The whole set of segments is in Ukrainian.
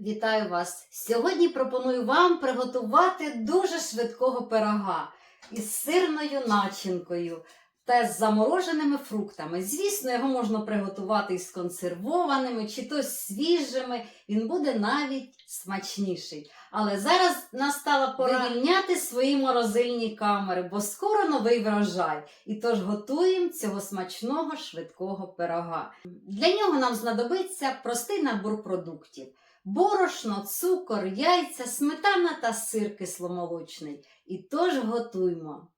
Вітаю вас! Сьогодні пропоную вам приготувати дуже швидкого пирога із сирною начинкою та з замороженими фруктами. Звісно, його можна приготувати із консервованими чи то свіжими. Він буде навіть смачніший. Але зараз настала пора вивільняти свої морозильні камери, бо скоро новий врожай. І тож готуємо цього смачного швидкого пирога. Для нього нам знадобиться простий набор продуктів. Борошно, цукор, яйця, сметана та сир кисломолочний. І тож готуємо.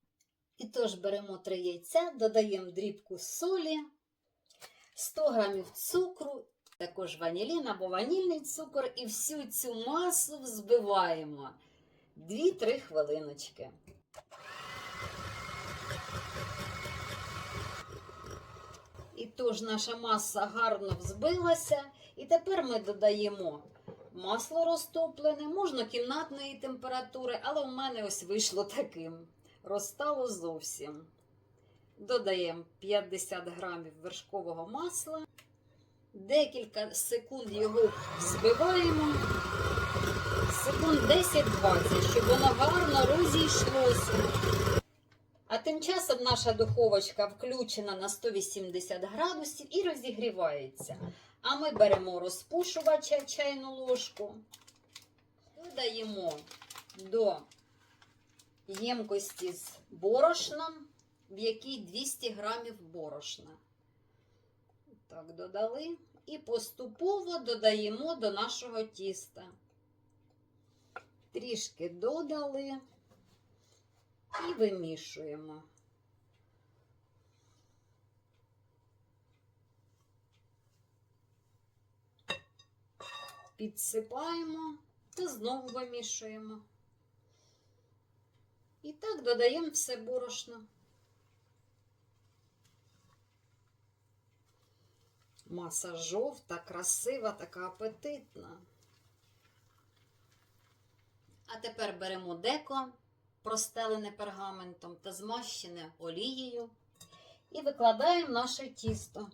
І тож беремо три яйця, додаємо дрібку солі, 100 грамів цукру, також ванілін або ванільний цукор, і всю цю масу взбиваємо 2-3 хвилиночки. І тож наша маса гарно взбилася, і тепер ми додаємо масло розтоплене, можна кімнатної температури, але у мене ось вийшло таким. Розтало зовсім. Додаємо 50 грамів вершкового масла. Декілька секунд його збиваємо. Секунд 10-20, щоб воно гарно розійшлося. Тим часом наша духовочка включена на 180 градусів і розігрівається. А ми беремо розпушувача чайну ложку, додаємо до ємкості з борошном, в якій 200 грамів борошна. Так, додали. І поступово додаємо до нашого тіста. Трішки додали і вимішуємо. Підсипаємо та знову вимішуємо. І так додаємо все борошно. Маса жовта, красива, така апетитна. А тепер беремо деко, простелене пергаментом та змащене олією, і викладаємо наше тісто.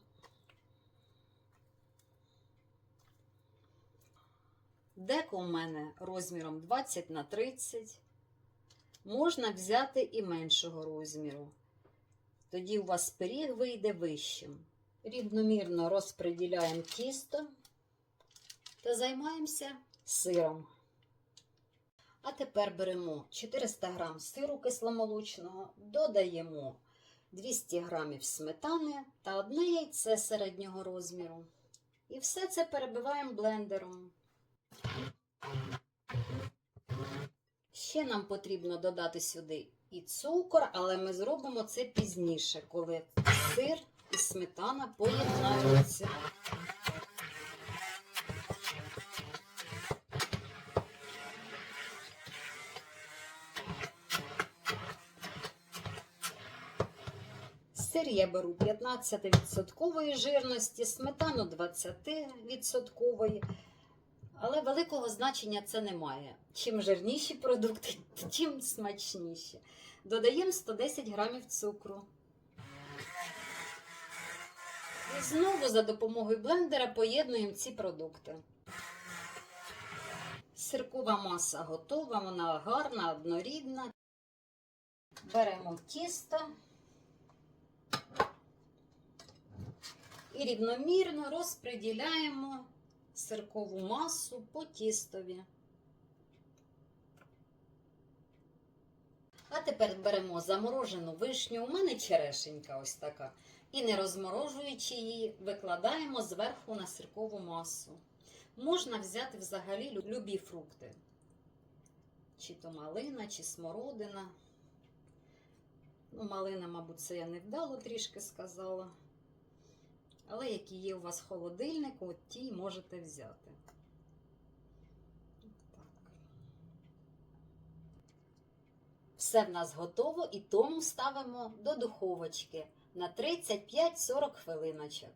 Деко у мене розміром 20 на 30. Можна взяти і меншого розміру. Тоді у вас пиріг вийде вищим. Рівномірно розподіляємо тісто та займаємося сиром. А тепер беремо 400 г сиру кисломолочного, додаємо 200 г сметани та одне яйце середнього розміру. І все це перебиваємо блендером. Ще нам потрібно додати сюди і цукор, але ми зробимо це пізніше, коли сир і сметана поєднаються. Сир я беру 15% жирності, сметану 20%. Але великого значення це не має. Чим жирніші продукти, тим смачніші. Додаємо 110 грамів цукру. І знову за допомогою блендера поєднуємо ці продукти. Сиркова маса готова, вона гарна, однорідна. Беремо тісто і рівномірно розподіляємо сиркову масу по тістові. А тепер беремо заморожену вишню. У мене черешенька ось така. І не розморожуючи її, викладаємо зверху на сиркову масу. Можна взяти взагалі любі фрукти. Чи то малина, чи смородина. Ну, малина, мабуть, це я невдало трішки сказала. Але які є у вас в холодильнику, от ті можете взяти. Так. Все в нас готово і тому ставимо до духовочки на 35-40 хвилиночок.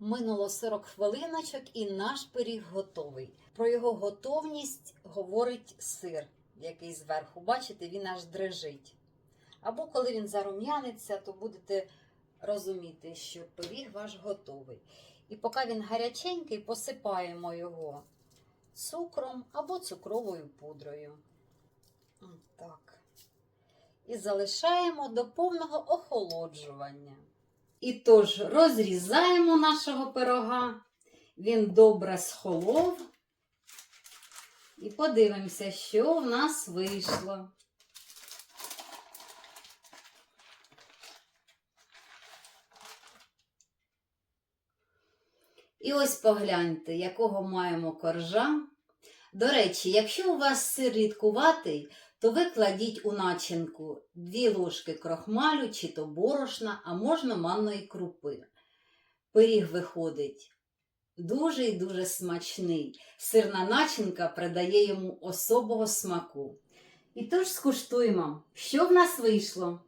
Минуло 40 хвилиночок і наш пиріг готовий. Про його готовність говорить сир, який зверху. Бачите, він аж дрижить. Або коли він зарум'яниться, то будете розуміти, що пиріг ваш готовий. І поки він гаряченький, посипаємо його цукром або цукровою пудрою. Так. І залишаємо до повного охолоджування. І тож розрізаємо нашого пирога. Він добре схолов. І подивимося, що в нас вийшло. І ось погляньте, якого маємо коржа. До речі, якщо у вас сир рідкуватий, то ви кладіть у начинку 2 ложки крохмалю чи то борошна, а можна манної крупи. Пиріг виходить дуже і дуже смачний. Сирна начинка придає йому особого смаку. І тож скуштуємо, що в нас вийшло.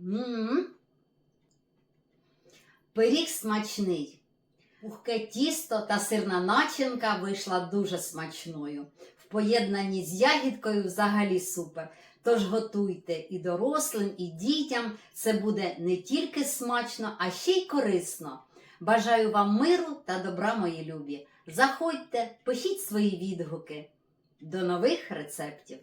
м Пиріг смачний. Пухке тісто та сирна начинка вийшла дуже смачною. В поєднанні з ягідкою взагалі супер. Тож готуйте і дорослим, і дітям. Це буде не тільки смачно, а ще й корисно. Бажаю вам миру та добра, мої любі. Заходьте, пишіть свої відгуки. До нових рецептів!